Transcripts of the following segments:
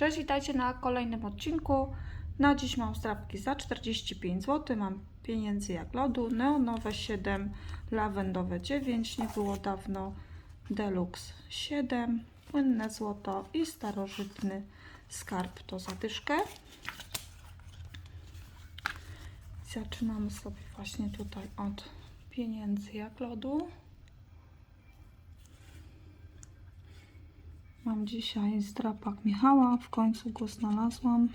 Cześć, witajcie na kolejnym odcinku. Na dziś mam strapki za 45 zł. Mam pieniędzy jak lodu. Neonowe 7, lawendowe 9, nie było dawno. Deluxe 7, płynne złoto i starożytny skarb to zadyszkę. Zaczynamy sobie właśnie tutaj od pieniędzy jak lodu. Mam dzisiaj zdrapak Michała, w końcu go znalazłam.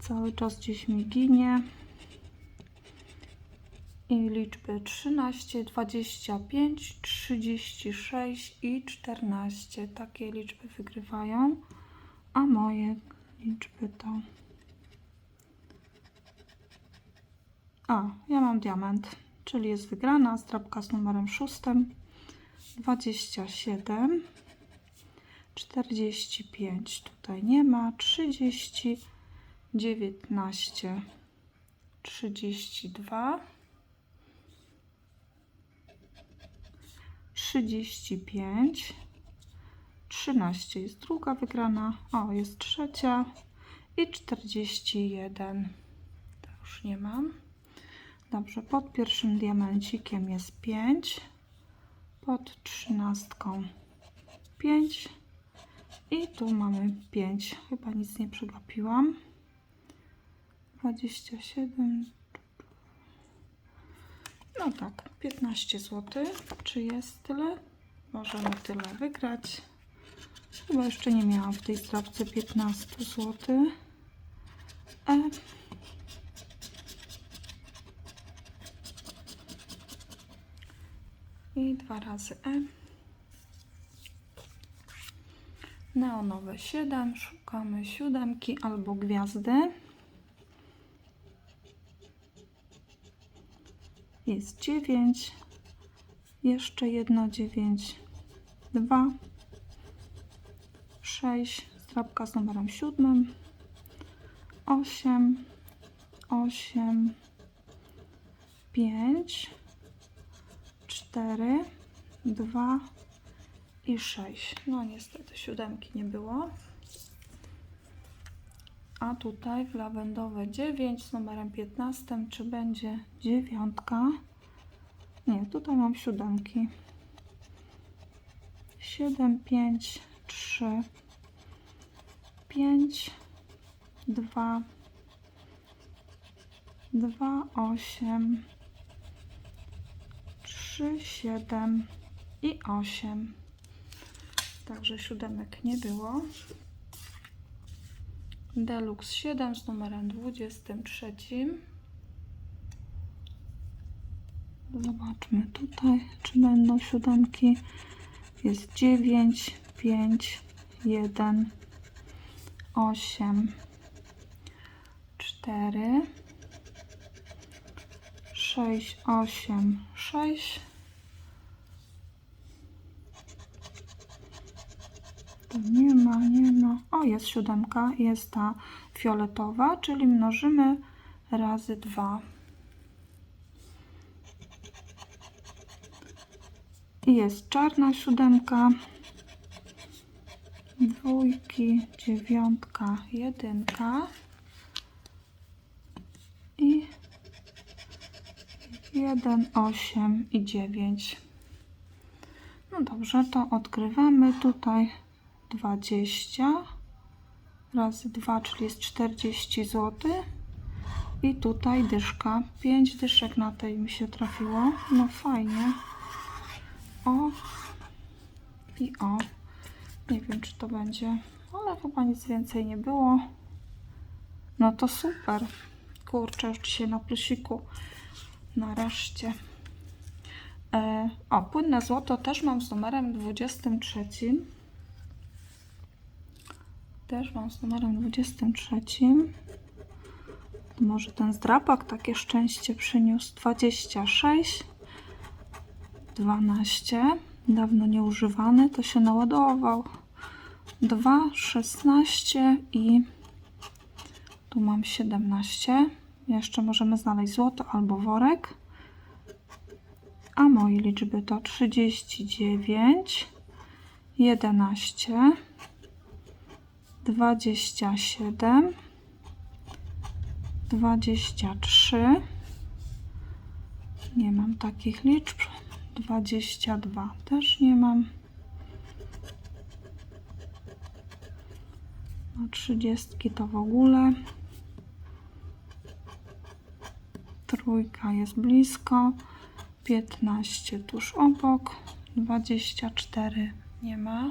Cały czas gdzieś mi ginie. I liczby 13, 25, 36 i 14. Takie liczby wygrywają. A moje liczby to. A, ja mam diament, czyli jest wygrana. Zdrabka z numerem 6. 27. 45 tutaj nie ma, 30, 19, 32, 35, 13 jest druga wygrana, o jest trzecia i 41. To już nie mam. Dobrze, pod pierwszym diamencikiem jest 5, pod trzynastką 5 i tu mamy 5. Chyba nic nie przegapiłam. 27. No tak, 15 zł. Czy jest tyle? Możemy tyle wygrać. Chyba jeszcze nie miałam w tej strawce 15 zł. E. I dwa razy E. Neonowe 7, szukamy siódemki albo gwiazdy. Jest 9, jeszcze jedno 9, 2, 6, strapka z numerem 7, 8, 8, 5, 4, 2, i 6. No niestety siódemki nie było. A tutaj w lawendowe 9 z numerem 15. Czy będzie dziewiątka? Nie, tutaj mam siódemki. 7, 5, 3, 5, 2, 2, 8, 3, 7 i 8. Także siódemek nie było. Deluxe 7 z numerem 23. Zobaczmy tutaj, czy będą siódemki. Jest 9, 5, 1, 8, 4, 6, 8, 6. Nie ma, nie ma. O, jest siódemka, jest ta fioletowa, czyli mnożymy razy dwa. I jest czarna siódemka, dwójki, dziewiątka, jedynka i jeden, osiem i dziewięć. No dobrze, to odkrywamy tutaj 20 razy 2, czyli jest 40 zł. I tutaj dyszka. 5 dyszek na tej mi się trafiło. No fajnie. O i o. Nie wiem, czy to będzie, ale chyba nic więcej nie było. No to super. Kurczę, już dzisiaj na plusiku. Nareszcie. E, o, płynne złoto też mam z numerem 23 też mam z numerem 23. Może ten zdrapak takie szczęście przyniósł. 26, 12, dawno nieużywany, to się naładował. 2, 16 i tu mam 17. Jeszcze możemy znaleźć złoto albo worek. A moje liczby to 39, 11, 27, 23. Nie mam takich liczb. 22 też nie mam. No 30 to w ogóle. Trójka jest blisko. 15 tuż obok. 24 nie ma.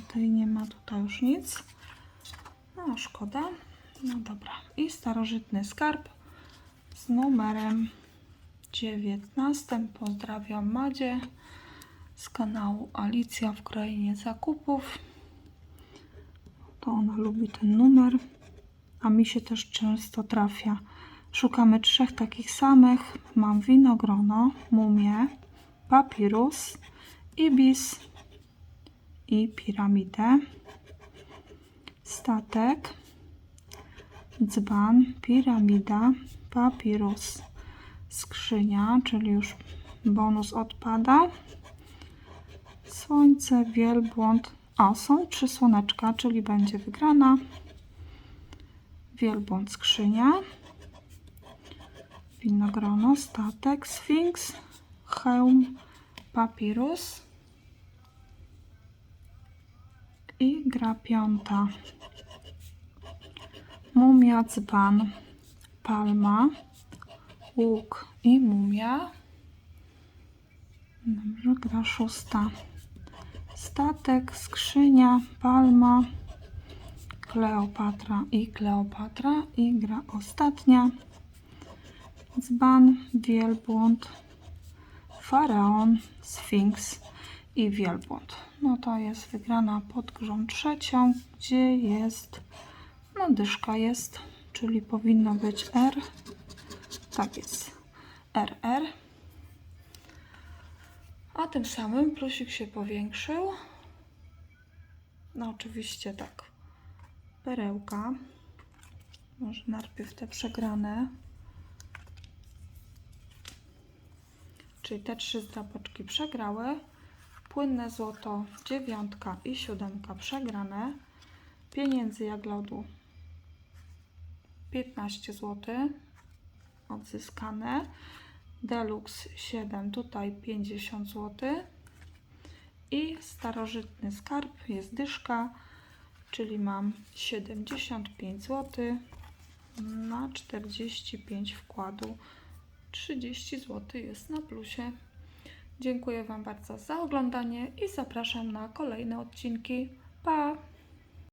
Tej nie ma tutaj już nic. No szkoda. No dobra. I starożytny skarb z numerem 19. Pozdrawiam Madzie z kanału Alicja w Krainie Zakupów. To ona lubi ten numer, a mi się też często trafia. Szukamy trzech takich samych. Mam winogrono, mumię, papirus, ibis i piramidę. Statek, dzban, piramida, papirus, skrzynia, czyli już bonus odpada. Słońce, wielbłąd. O, są trzy słoneczka, czyli będzie wygrana. Wielbłąd, skrzynia. Winogrono, statek, sfinks, hełm, papirus. I gra piąta. Mumia, dzban, palma, łuk i mumia. Dobrze, gra szósta. Statek, skrzynia, palma, Kleopatra i Kleopatra. I gra ostatnia. Dzban, wielbłąd, faraon, sfinks i wielbłąd. No to jest wygrana pod grą trzecią, gdzie jest, no dyszka jest, czyli powinno być R. Tak jest, RR. A tym samym plusik się powiększył. No oczywiście tak. Perełka. Może najpierw te przegrane. Czyli te trzy zdrapoczki przegrały. Płynne złoto, dziewiątka i siódemka przegrane. Pieniędzy jak lodu 15 zł odzyskane. Deluxe 7, tutaj 50 zł. I starożytny skarb jest dyszka, czyli mam 75 zł na 45 wkładu. 30 zł jest na plusie. Dziękuję Wam bardzo za oglądanie i zapraszam na kolejne odcinki. Pa!